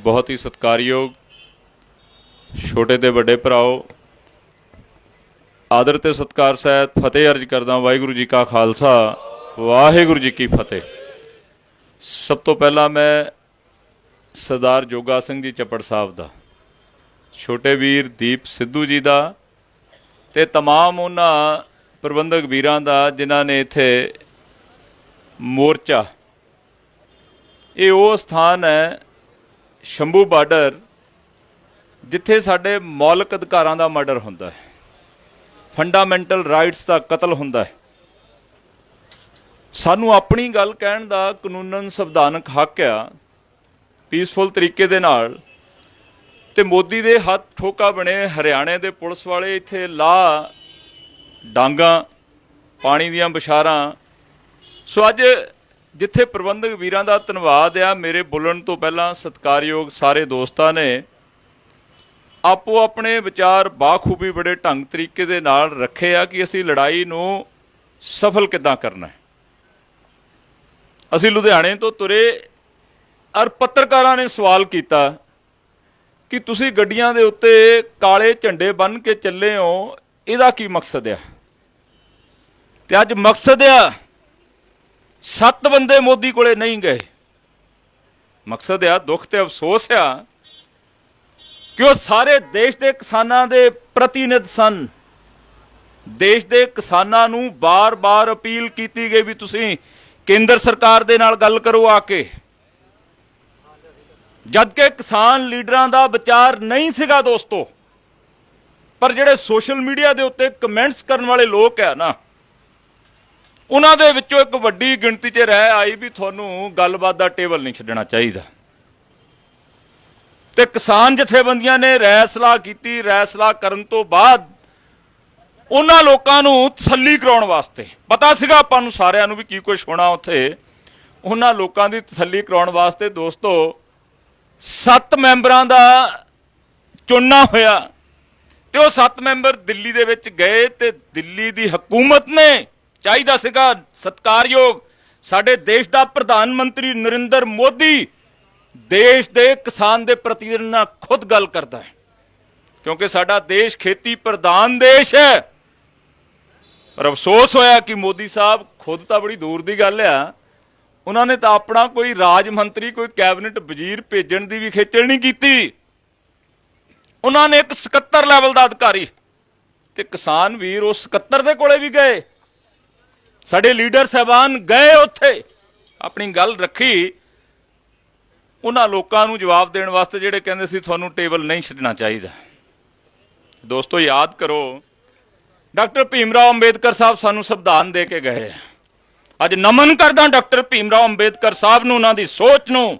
ਬਹੁਤ ਹੀ ਸਤਿਕਾਰਯੋਗ ਛੋਟੇ ਤੇ ਵੱਡੇ ਭਰਾਓ ਆਦਰ ਤੇ ਸਤਿਕਾਰ ਸਹਿਤ ਫਤਿਹ ਅਰਜ ਕਰਦਾ ਵਾਹਿਗੁਰੂ ਜੀ ਕਾ ਖਾਲਸਾ ਵਾਹਿਗੁਰੂ ਜੀ ਕੀ ਫਤਿਹ ਸਭ ਤੋਂ ਪਹਿਲਾਂ ਮੈਂ ਸਰਦਾਰ ਜੋਗਾ ਸਿੰਘ ਜੀ ਚੱਪੜ ਸਾਹਿਬ ਦਾ ਛੋਟੇ ਵੀਰ ਦੀਪ ਸਿੱਧੂ ਜੀ ਦਾ ਤੇ तमाम ਉਹਨਾਂ ਪ੍ਰਬੰਧਕ ਵੀਰਾਂ ਦਾ ਜਿਨ੍ਹਾਂ ਨੇ ਇੱਥੇ ਮੋਰਚਾ ਇਹ ਉਹ ਸਥਾਨ ਹੈ ਸ਼ੰਭੂ ਬਾਰਡਰ, ਜਿੱਥੇ ਸਾਡੇ ਮੌਲਿਕ ਅਧਿਕਾਰਾਂ ਦਾ ਮਰਡਰ ਹੁੰਦਾ ਹੈ ਫੰਡਾਮੈਂਟਲ ਰਾਈਟਸ ਦਾ ਕਤਲ ਹੁੰਦਾ ਹੈ, ਸਾਨੂੰ ਆਪਣੀ ਗੱਲ ਕਹਿਣ ਦਾ ਕਾਨੂੰਨਨ ਸੰਵਿਧਾਨਕ ਹੱਕ ਆ ਪੀਸਫੁਲ ਤਰੀਕੇ ਦੇ ਨਾਲ, ਤੇ ਮੋਦੀ ਦੇ ਹੱਥ ਠੋਕਾ ਬਣੇ ਹਰਿਆਣੇ ਦੇ ਪੁਲਿਸ ਵਾਲੇ ਇੱਥੇ ਲਾ ਡਾਂਗਾ, ਪਾਣੀ ਦੀਆਂ ਬਿਸ਼ਾਰਾਂ। ਸੋ ਅੱਜ ਜਿੱਥੇ ਪ੍ਰਬੰਧਕ ਵੀਰਾਂ ਦਾ ਧੰਨਵਾਦ ਆ, ਮੇਰੇ ਬੋਲਣ ਤੋਂ ਪਹਿਲਾਂ ਸਤਿਕਾਰਯੋਗ ਸਾਰੇ ਦੋਸਤਾਂ ਨੇ, ਆਪੋ ਆਪਣੇ ਵਿਚਾਰ ਬਾਖੂਬੀ ਬੜੇ ਢੰਗ ਤਰੀਕੇ ਦੇ ਨਾਲ ਰੱਖੇ ਆ ਕਿ ਅਸੀਂ ਲੜਾਈ ਨੂੰ ਸਫਲ ਕਿੱਦਾਂ ਕਰਨਾ ਹੈ। ਅਸੀਂ ਲੁਧਿਆਣੇ ਤੋਂ ਤੁਰੇ, ਔਰ ਪੱਤਰਕਾਰਾਂ ਨੇ ਸਵਾਲ ਕੀਤਾ ਕਿ ਤੁਸੀਂ ਗੱਡੀਆਂ ਦੇ ਉੱਤੇ ਕਾਲੇ ਝੰਡੇ ਬੰਨ ਕੇ ਚੱਲੇ ਹੋ, ਇਹਦਾ ਕੀ ਮਕਸਦ ਆ? ਤੇ ਅੱਜ ਮਕਸਦ ਆ ਸੱਤ ਬੰਦੇ ਮੋਦੀ ਕੋਲੇ ਨਹੀਂ ਗਏ। ਮਕਸਦ ਆ, ਦੁੱਖ ਤੇ ਅਫਸੋਸ ਆ ਕਿ ਉਹ ਸਾਰੇ ਦੇਸ਼ ਦੇ ਕਿਸਾਨਾਂ ਦੇ ਪ੍ਰਤੀਨਿਧ ਸਨ। ਦੇਸ਼ ਦੇ ਕਿਸਾਨਾਂ ਨੂੰ ਬਾਰ-ਬਾਰ ਅਪੀਲ ਕੀਤੀ ਗਈ ਵੀ ਤੁਸੀਂ ਕੇਂਦਰ ਸਰਕਾਰ ਦੇ ਨਾਲ ਗੱਲ ਕਰੋ ਆ ਕੇ। ਜਦ ਕਿ ਕਿਸਾਨ ਲੀਡਰਾਂ ਦਾ ਵਿਚਾਰ ਨਹੀਂ ਸੀਗਾ ਦੋਸਤੋ, ਪਰ ਜਿਹੜੇ ਸੋਸ਼ਲ ਮੀਡੀਆ ਦੇ ਉੱਤੇ ਕਮੈਂਟਸ ਕਰਨ ਵਾਲੇ ਲੋਕ ਆ ਨਾ ਉਹਨਾਂ ਦੇ ਵਿੱਚੋਂ ਇੱਕ ਵੱਡੀ ਗਿਣਤੀ 'ਚ ਰਹਿ ਆਈ ਵੀ ਤੁਹਾਨੂੰ ਗੱਲਬਾਤ ਦਾ ਟੇਬਲ ਨਹੀਂ ਛੱਡਣਾ ਚਾਹੀਦਾ। ਤੇ ਕਿਸਾਨ ਜਥੇਬੰਦੀਆਂ ਨੇ ਰਾਇ ਸਲਾਹ ਕੀਤੀ ਰਾਇ ਸਲਾਹ ਕਰਨ ਤੋਂ ਬਾਅਦ ਉਹਨਾਂ ਲੋਕਾਂ ਨੂੰ ਤਸੱਲੀ ਕਰਾਉਣ ਵਾਸਤੇ, ਪਤਾ ਸੀਗਾ ਆਪਾਂ ਨੂੰ ਸਾਰਿਆਂ ਨੂੰ ਵੀ ਕੀ ਕੁਝ ਹੋਣਾ ਉੱਥੇ, ਉਹਨਾਂ ਲੋਕਾਂ ਦੀ ਤਸੱਲੀ ਕਰਾਉਣ ਵਾਸਤੇ ਦੋਸਤੋ, ਸੱਤ ਮੈਂਬਰਾਂ ਦਾ ਚੁਣਨਾ ਹੋਇਆ ਤੇ ਉਹ ਸੱਤ ਮੈਂਬਰ ਦਿੱਲੀ ਦੇ ਵਿੱਚ ਗਏ ਤੇ ਦਿੱਲੀ ਦੀ ਹਕੂਮਤ ਨੇ ਚਾਹੀਦਾ ਸੀਗਾ ਸਤਕਾਰਯੋਗ ਸਾਡੇ ਦੇਸ਼ ਦਾ ਪ੍ਰਧਾਨ ਮੰਤਰੀ ਨਰਿੰਦਰ ਮੋਦੀ ਦੇਸ਼ ਦੇ ਕਿਸਾਨ ਦੇ ਪ੍ਰਤੀ ਨਾਲ ਖੁਦ ਗੱਲ ਕਰਦਾ ਹੈ। ਕਿਉਂਕਿ ਸਾਡਾ ਦੇਸ਼ ਖੇਤੀ ਪ੍ਰਧਾਨ ਦੇਸ਼ ਹੈ। ਪਰ ਅਫਸੋਸ ਹੋਇਆ ਕਿ ਮੋਦੀ ਸਾਹਿਬ ਖੁਦ ਤਾਂ ਬੜੀ ਦੂਰ ਦੀ ਗੱਲ ਆ। ਉਹਨਾਂ ਨੇ ਤਾਂ ਆਪਣਾ ਕੋਈ ਰਾਜ ਮੰਤਰੀ, ਕੋਈ ਕੈਬਨਿਟ ਵਜ਼ੀਰ ਭੇਜਣ ਦੀ ਵੀ ਖੇਚਲ ਨਹੀਂ ਕੀਤੀ। ਉਹਨਾਂ ਨੇ ਇੱਕ 77 ਲੈਵਲ ਦਾ ਅਧਿਕਾਰੀ ਤੇ ਕਿਸਾਨ ਵੀਰ ਉਸ 77 ਦੇ ਕੋਲੇ ਵੀ ਗਏ। ਸਾਡੇ ਲੀਡਰ ਸਹਿਬਾਨ ਗਏ ਉੱਥੇ। ਆਪਣੀ ਗੱਲ ਰੱਖੀ। ਉਹਨਾਂ ਲੋਕਾਂ ਨੂੰ ਜਵਾਬ ਦੇਣ ਵਾਸਤੇ ਜਿਹੜੇ ਕਹਿੰਦੇ ਸੀ, ਤੁਹਾਨੂੰ ਟੇਬਲ ਨਹੀਂ ਛੱਡਣਾ ਚਾਹੀਦਾ। ਦੋਸਤੋ, ਯਾਦ ਕਰੋ, ਡਾਕਟਰ ਭੀਮ ਰਾਓ ਅੰਬੇਦਕਰ ਸਾਹਿਬ ਸਾਨੂੰ ਸੰਵਿਧਾਨ ਦੇ ਕੇ ਗਏ ਆ। ਅੱਜ ਨਮਨ ਕਰਦਾ ਡਾਕਟਰ ਭੀਮ ਰਾਓ ਅੰਬੇਦਕਰ ਸਾਹਿਬ ਨੂੰ ਉਹਨਾਂ ਦੀ ਸੋਚ ਨੂੰ,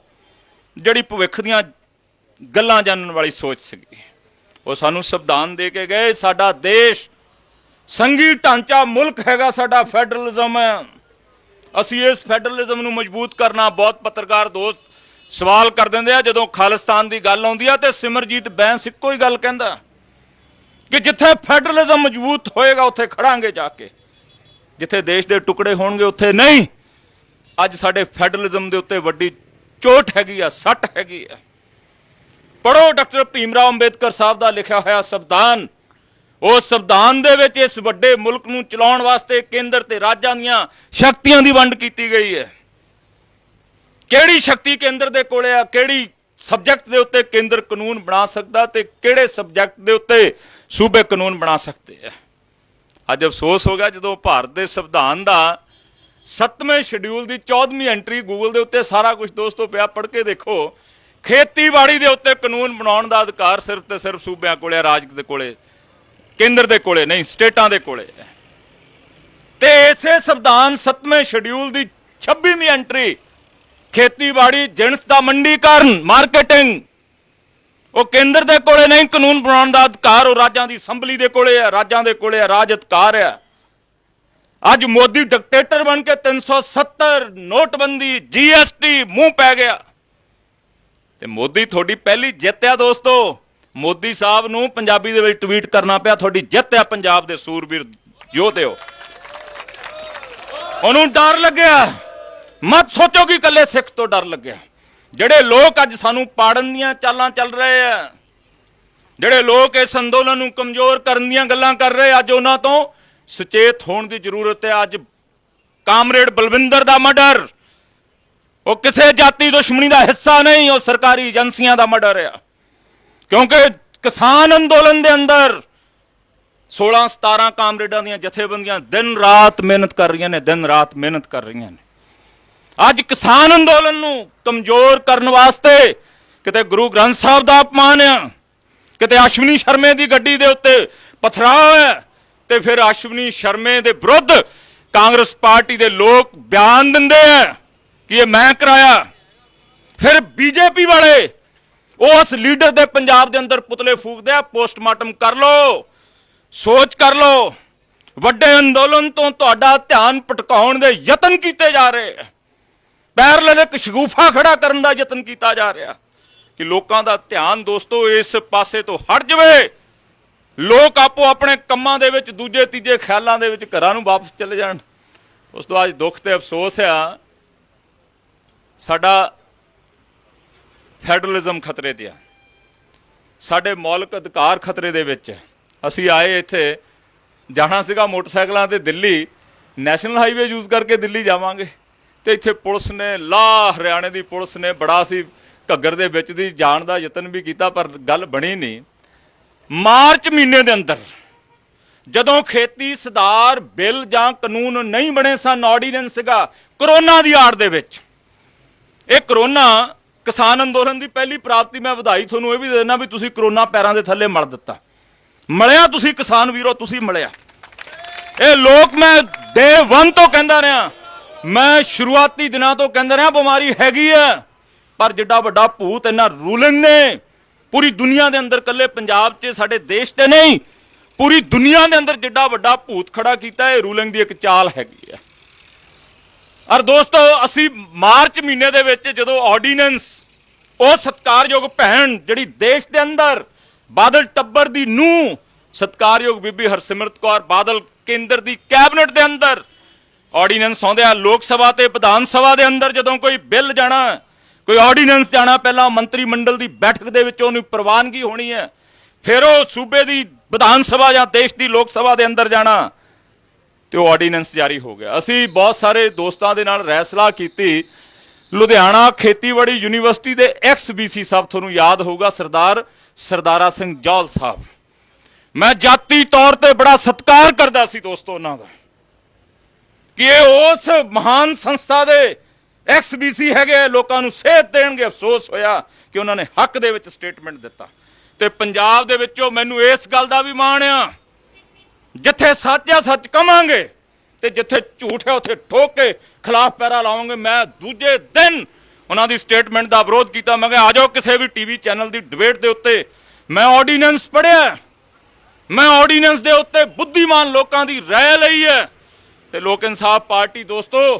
ਜਿਹੜੀ ਭਵਿੱਖ ਦੀਆਂ ਗੱਲਾਂ ਜਾਣਨ ਵਾਲੀ ਸੋਚ ਸੀਗੀ। ਉਹ ਸਾਨੂੰ ਸੰਵਿਧਾਨ ਦੇ ਕੇ ਗਏ। ਸਾਡਾ ਦੇਸ਼ ਸੰਘੀ ਢਾਂਚਾ ਮੁਲਕ ਹੈਗਾ ਸਾਡਾ ਫੈਡਰਲਿਜ਼ਮ। ਹੈ ਅਸੀਂ ਇਸ ਫੈਡਰਲਿਜ਼ਮ ਨੂੰ ਮਜ਼ਬੂਤ ਕਰਨਾ ਬਹੁਤ ਪੱਤਰਕਾਰ ਦੋਸਤ ਸਵਾਲ ਕਰ ਦਿੰਦੇ ਆ, ਜਦੋਂ ਖਾਲਿਸਤਾਨ ਦੀ ਗੱਲ ਆਉਂਦੀ ਆ ਤੇ ਸਿਮਰਜੀਤ ਬੈਂਸ ਇੱਕੋ ਹੀ ਗੱਲ ਕਹਿੰਦਾ ਕਿ ਜਿੱਥੇ ਫੈਡਰਲਿਜ਼ਮ ਮਜ਼ਬੂਤ ਹੋਏਗਾ, ਉੱਥੇ ਖੜਾਂਗੇ ਜਾ ਕੇ। ਜਿੱਥੇ ਦੇਸ਼ ਦੇ ਟੁਕੜੇ ਹੋਣਗੇ, ਉੱਥੇ ਨਹੀਂ। ਅੱਜ ਸਾਡੇ ਫੈਡਰਲਿਜ਼ਮ ਦੇ ਉੱਤੇ ਵੱਡੀ ਚੋਟ ਹੈਗੀ ਆ, ਸੱਟ ਹੈਗੀ ਆ। ਪੜੋ ਡਾਕਟਰ ਭੀਮ ਰਾਓ ਅੰਬੇਦਕਰ ਸਾਹਿਬ ਦਾ ਲਿਖਿਆ ਹੋਇਆ ਸੰਵਿਧਾਨ ਉਹ ਸੰਵਿਧਾਨ ਦੇ ਵਿੱਚ ਇਸ ਵੱਡੇ ਮੁਲਕ ਨੂੰ ਚਲਾਉਣ ਵਾਸਤੇ ਕੇਂਦਰ ਤੇ ਰਾਜਾਂ ਦੀਆਂ ਸ਼ਕਤੀਆਂ ਦੀ ਵੰਡ ਕੀਤੀ ਗਈ ਹੈ। ਕਿਹੜੀ ਸ਼ਕਤੀ ਕੇਂਦਰ ਦੇ ਕੋਲੇ ਆ? ਕਿਹੜੀ ਸਬਜੈਕਟ ਦੇ ਉੱਤੇ ਕੇਂਦਰ ਕਾਨੂੰਨ ਬਣਾ ਸਕਦਾ ਤੇ ਕਿਹੜੇ ਸਬਜੈਕਟ ਦੇ ਉੱਤੇ ਸੂਬੇ ਕਾਨੂੰਨ ਬਣਾ ਸਕਦੇ ਆ? ਅੱਜ ਅਫਸੋਸ ਹੋ ਗਿਆ ਜਦੋਂ ਭਾਰਤ ਦੇ ਸੰਵਿਧਾਨ ਦਾ 7ਵੇਂ ਸ਼ਡਿਊਲ ਦੀ 14ਵੀਂ ਐਂਟਰੀ ਗੂਗਲ ਦੇ ਉੱਤੇ ਸਾਰਾ ਕੁਝ ਦੋਸਤੋ ਪਿਆ, ਪੜ੍ਹ ਕੇ ਦੇਖੋ। ਖੇਤੀਬਾੜੀ ਦੇ ਉੱਤੇ ਕਾਨੂੰਨ ਬਣਾਉਣ ਦਾ ਅਧਿਕਾਰ ਸਿਰਫ ਤੇ ਸਿਰਫ ਸੂਬਿਆਂ ਕੋਲੇ ਆ, ਰਾਜ ਦੇ ਕੋਲੇ ਕੇਂਦਰ ਦੇ ਕੋਲੇ ਨਹੀਂ, ਸਟੇਟਾਂ ਦੇ ਕੋਲੇ। ਤੇ ਇਸੇ ਸੰਵਿਧਾਨ 7ਵੇਂ ਸ਼ਡਿਊਲ ਦੀ 26ਵੀਂ ਐਂਟਰੀ, ਖੇਤੀਬਾੜੀ, ਜਿਣਸ ਦਾ ਮੰਡੀਕਰਨ, ਮਾਰਕੀਟਿੰਗ, ਉਹ ਕੇਂਦਰ ਦੇ ਕੋਲੇ ਨਹੀਂ, ਕਾਨੂੰਨ ਬਣਾਉਣ ਦਾ ਅਧਿਕਾਰ, ਉਹ ਰਾਜਾਂ ਦੀ ਅਸੈਂਬਲੀ ਦੇ ਕੋਲੇ ਆ, ਰਾਜਾਂ ਦੇ ਕੋਲੇ ਆ, ਰਾਜ ਅਧਿਕਾਰ ਹੈ ਅੱਜ ਮੋਦੀ ਡਿਕਟੇਟਰ ਬਣ ਕੇ 370 ਨੋਟਬੰਦੀ, ਜੀਐਸਟੀ ਮੂੰਹ ਪੈ ਗਿਆ। ਤੇ ਮੋਦੀ ਤੁਹਾਡੀ ਪਹਿਲੀ ਜਿੱਤ ਆ ਦੋਸਤੋ। ਮੋਦੀ ਸਾਹਿਬ ਨੂੰ ਪੰਜਾਬੀ ਦੇ ਵਿੱਚ ਟਵੀਟ ਕਰਨਾ ਪਿਆ, ਤੁਹਾਡੀ ਜਿੱਤ ਹੈ ਪੰਜਾਬ ਦੇ ਸੂਰਬੀਰ ਯੋਧਿਓ। ਉਹਨੂੰ ਡਰ ਲੱਗਿਆ। ਮਤ ਸੋਚੋ ਕਿ ਇਕੱਲੇ ਸਿੱਖ ਤੋਂ ਡਰ ਲੱਗਿਆ। ਜਿਹੜੇ ਲੋਕ ਅੱਜ ਸਾਨੂੰ ਪਾੜਨ ਦੀਆਂ ਚਾਲਾਂ ਚੱਲ ਰਹੇ ਆ, ਜਿਹੜੇ ਲੋਕ ਇਸ ਅੰਦੋਲਨ ਨੂੰ ਕਮਜ਼ੋਰ ਕਰਨ ਦੀਆਂ ਗੱਲਾਂ ਕਰ ਰਹੇ ਅੱਜ ਉਹਨਾਂ ਤੋਂ ਸੁਚੇਤ ਹੋਣ ਦੀ ਜ਼ਰੂਰਤ ਹੈ। ਅੱਜ ਕਾਮਰੇਡ ਬਲਵਿੰਦਰ ਦਾ ਮਰਡਰ, ਉਹ ਕਿਸੇ ਜਾਤੀ ਦੁਸ਼ਮਣੀ ਦਾ ਹਿੱਸਾ ਨਹੀਂ, ਉਹ ਸਰਕਾਰੀ ਏਜੰਸੀਆਂ ਦਾ ਮਰਡਰ ਆ। ਕਿਉਂਕਿ ਕਿਸਾਨ ਅੰਦੋਲਨ ਦੇ ਅੰਦਰ 16 17 ਕਾਮਰੇਡਾਂ ਦੀਆਂ ਜਥੇਬੰਦੀਆਂ ਦਿਨ ਰਾਤ ਮਿਹਨਤ ਕਰ ਰਹੀਆਂ ਨੇ, ਦਿਨ ਰਾਤ ਮਿਹਨਤ ਕਰ ਰਹੀਆਂ ਨੇ। ਅੱਜ ਕਿਸਾਨ ਅੰਦੋਲਨ ਨੂੰ ਕਮਜ਼ੋਰ ਕਰਨ ਵਾਸਤੇ ਕਿਤੇ ਗੁਰੂ ਗ੍ਰੰਥ ਸਾਹਿਬ ਦਾ ਅਪਮਾਨ ਆ, ਕਿਤੇ ਅਸ਼ਵਨੀ ਸ਼ਰਮੇ ਦੀ ਗੱਡੀ ਦੇ ਉੱਤੇ ਪਥਰਾਅ ਹੈ ਤੇ ਫਿਰ ਅਸ਼ਵਨੀ ਸ਼ਰਮੇ ਦੇ ਵਿਰੁੱਧ ਕਾਂਗਰਸ ਪਾਰਟੀ ਦੇ ਲੋਕ ਬਿਆਨ ਦਿੰਦੇ ਆ ਕਿ ਇਹ ਮੈਂ ਕਰਾਇਆ। ਫਿਰ ਬੀਜੇਪੀ ਵਾਲੇ ਉਸ ਲੀਡਰ ਦੇ ਪੰਜਾਬ ਦੇ ਅੰਦਰ ਪੁਤਲੇ ਫੂਕਦੇ ਆ, ਪੋਸਟਮਾਰਟਮ ਕਰ ਲਓ, ਸੋਚ ਕਰ ਲਓ। ਵੱਡੇ ਅੰਦੋਲਨ ਤੋਂ ਤੁਹਾਡਾ ਧਿਆਨ ਭਟਕਾਉਣ ਦੇ ਯਤਨ ਕੀਤੇ ਜਾ ਰਹੇ ਆ। ਪੈਰਲਲ ਇੱਕ ਸ਼ਗੂਫਾ ਖੜਾ ਕਰਨ ਦਾ ਯਤਨ ਕੀਤਾ ਜਾ ਰਿਹਾ ਕਿ ਲੋਕਾਂ ਦਾ ਧਿਆਨ ਦੋਸਤੋ ਇਸ ਪਾਸੇ ਤੋਂ ਹਟ ਜਾਵੇ। ਲੋਕ ਆਪੋ ਆਪਣੇ ਕੰਮਾਂ ਦੇ ਵਿੱਚ, ਦੂਜੇ, ਤੀਜੇ ਖਿਆਲਾਂ ਦੇ ਵਿੱਚ ਘਰਾਂ ਨੂੰ ਵਾਪਸ ਚਲੇ ਜਾਣ। ਉਸ ਤੋਂ ਅੱਜ ਦੁੱਖ ਤੇ ਅਫਸੋਸ ਆ। ਸਾਡਾ ਫੈਡਰਲਿਜ਼ਮ ਖਤਰੇ ਤੇ ਆ। ਸਾਡੇ ਮੌਲਿਕ ਅਧਿਕਾਰ ਖਤਰੇ ਦੇ ਵਿੱਚ ਅਸੀਂ ਆਏ ਇੱਥੇ, ਜਾਣਾ ਸੀਗਾ ਮੋਟਰਸਾਈਕਲਾਂ ਤੇ ਦਿੱਲੀ, ਨੈਸ਼ਨਲ ਹਾਈਵੇ ਯੂਜ਼ ਕਰਕੇ ਦਿੱਲੀ ਜਾਵਾਂਗੇ। ਤੇ ਇੱਥੇ ਪੁਲਿਸ ਨੇ ਲਾ ਹਰਿਆਣੇ ਦੀ ਪੁਲਿਸ ਨੇ ਬੜਾ ਸੀ ਘੱਗਰ ਦੇ ਵਿੱਚ ਦੀ ਜਾਣ ਦਾ ਯਤਨ ਵੀ ਕੀਤਾ, ਪਰ ਗੱਲ ਬਣੀ ਨਹੀਂ। ਮਾਰਚ ਮਹੀਨੇ ਦੇ ਅੰਦਰ, ਜਦੋਂ ਖੇਤੀ ਸੁਧਾਰ ਬਿੱਲ ਜਾਂ ਕਾਨੂੰਨ ਨਹੀਂ ਬਣੇ ਸਨ ਆਰਡੀਨੈਂਸ ਸੀਗਾ, ਕਰੋਨਾ ਦੀ ਆੜ ਦੇ ਵਿੱਚ। ਇਹ ਕਰੋਨਾ ਕਿਸਾਨ ਅੰਦੋਲਨ ਦੀ ਪਹਿਲੀ ਪ੍ਰਾਪਤੀ ਮੈਂ ਵਧਾਈ ਤੁਹਾਨੂੰ, ਇਹ ਵੀ ਦੇ ਦੇਣਾ ਵੀ ਤੁਸੀਂ ਕਰੋਨਾ ਪੈਰਾਂ ਦੇ ਥੱਲੇ ਮਲ ਦਿੱਤਾ। ਮਲਿਆ ਤੁਸੀਂ ਕਿਸਾਨ ਵੀਰੋ, ਤੁਸੀਂ ਮਲਿਆ। ਇਹ ਲੋਕ ਮੈਂ ਡੇ 1 ਤੋਂ ਕਹਿੰਦਾ ਰਿਹਾ। ਮੈਂ ਸ਼ੁਰੂਆਤੀ ਦਿਨਾਂ ਤੋਂ ਕਹਿੰਦਾ ਰਿਹਾ, ਬਿਮਾਰੀ ਹੈਗੀ ਹੈ ਪਰ ਜਿੱਡਾ ਵੱਡਾ ਭੂਤ ਇਹਨਾਂ ਰੂਲਿੰਗ ਨੇ, ਪੂਰੀ ਦੁਨੀਆ ਦੇ ਅੰਦਰ ਕੱਲੇ ਪੰਜਾਬ 'ਚ, ਸਾਡੇ ਦੇਸ਼ ਤੇ ਨਹੀਂ, ਪੂਰੀ ਦੁਨੀਆ ਦੇ ਅੰਦਰ ਜਿੱਡਾ ਵੱਡਾ ਭੂਤ ਖੜਾ ਕੀਤਾ, ਇਹ ਰੂਲਿੰਗ ਦੀ ਇੱਕ ਚਾਲ ਹੈਗੀ ਹੈ ਔਰ ਦੋਸਤੋ, ਅਸੀਂ ਮਾਰਚ ਮਹੀਨੇ ਦੇ ਵਿੱਚ ਜਦੋਂ ਆਰਡੀਨੈਂਸ, ਉਹ ਸਤਕਾਰਯੋਗ ਭੈਣ ਜਿਹੜੀ ਦੇਸ਼ ਦੇ ਅੰਦਰ ਬਾਦਲ ਟੱਬਰ ਦੀ ਨੂੰ ਸਤਕਾਰਯੋਗ ਬੀਬੀ ਹਰਸਿਮਰਤ ਕੌਰ ਬਾਦਲ ਕੇਂਦਰ ਦੀ ਕੈਬਨਿਟ ਦੇ ਅੰਦਰ, ਆਰਡੀਨੈਂਸ ਆਉਂਦੇ ਲੋਕ ਸਭਾ ਤੇ ਵਿਧਾਨ ਸਭਾ ਦੇ ਅੰਦਰ ਜਦੋਂ ਕੋਈ ਬਿੱਲ ਜਾਣਾ, ਕੋਈ ਆਰਡੀਨੈਂਸ ਜਾਣਾ, ਪਹਿਲਾਂ ਮੰਤਰੀ ਮੰਡਲ ਦੀ ਬੈਠਕ ਦੇ ਵਿੱਚ ਉਹਨੂੰ ਪ੍ਰਵਾਨਗੀ ਹੋਣੀ ਹੈ, ਫਿਰ ਉਹ ਸੂਬੇ ਦੀ ਵਿਧਾਨ ਸਭਾ ਜਾਂ ਦੇਸ਼ ਦੀ ਲੋਕ ਸਭਾ ਦੇ ਅੰਦਰ ਜਾਣਾ ਤੇ ਉਹ ਆਰਡੀਨੈਂਸ ਜਾਰੀ ਹੋ ਗਿਆ। ਅਸੀਂ ਬਹੁਤ ਸਾਰੇ ਦੋਸਤਾਂ ਦੇ ਨਾਲ ਰੈਸਲਾ ਕੀਤੀ। ਲੁਧਿਆਣਾ ਖੇਤੀਬਾੜੀ ਯੂਨੀਵਰਸਿਟੀ ਦੇ ਐਕਸ ਬੀਸੀ ਸਾਹਿਬ, ਤੁਹਾਨੂੰ ਯਾਦ ਹੋਊਗਾ, ਸਰਦਾਰ ਸਰਦਾਰਾ ਸਿੰਘ ਜੌਲ ਸਾਹਿਬ। ਮੈਂ ਜਾਤੀ ਤੌਰ ਤੇ ਬੜਾ ਸਤਿਕਾਰ ਕਰਦਾ ਸੀ ਦੋਸਤੋ ਉਹਨਾਂ ਦਾ ਕਿ ਇਹ ਉਸ ਮਹਾਨ ਸੰਸਥਾ ਦੇ ਐਕਸ ਬੀਸੀ ਹੈਗੇ ਲੋਕਾਂ ਨੂੰ ਸੇਧ ਦੇਣਗੇ। ਅਫਸੋਸ ਹੋਇਆ ਕਿ ਉਹਨਾਂ ਨੇ ਹੱਕ ਦੇ ਵਿੱਚ ਸਟੇਟਮੈਂਟ ਦਿੱਤਾ। ਤੇ ਪੰਜਾਬ ਦੇ ਵਿੱਚੋਂ ਮੈਨੂੰ ਇਸ ਗੱਲ ਦਾ ਵੀ ਮਾਣ ਆ ਜਿੱਥੇ ਸੱਚ ਆ, ਸੱਚ ਕਵਾਂਗੇ। ਤੇ ਜਿੱਥੇ ਝੂਠ ਹੈ ਉੱਥੇ ਠੋਕ ਕੇ ਖਿਲਾਫ ਪੈਰਾ ਲਾਵਾਂਗੇ। ਮੈਂ ਦੂਜੇ ਦਿਨ ਉਹਨਾਂ ਦੀ ਸਟੇਟਮੈਂਟ ਦਾ ਵਿਰੋਧ ਕੀਤਾ। ਮੈਂ ਕਿਹਾ, ਆ ਜਾਓ ਕਿਸੇ ਵੀ ਟੀਵੀ ਚੈਨਲ ਦੀ ਡਿਬੇਟ ਦੇ ਉੱਤੇ। ਮੈਂ ਆਰਡੀਨੈਂਸ ਪੜਿਆ ਮੈਂ ਆਰਡੀਨੈਂਸ ਦੇ ਉੱਤੇ ਬੁੱਧੀਮਾਨ ਲੋਕਾਂ ਦੀ ਰਾਏ ਲਈ ਹੈ। ਤੇ ਲੋਕ ਇਨਸਾਫ ਪਾਰਟੀ ਦੋਸਤੋ,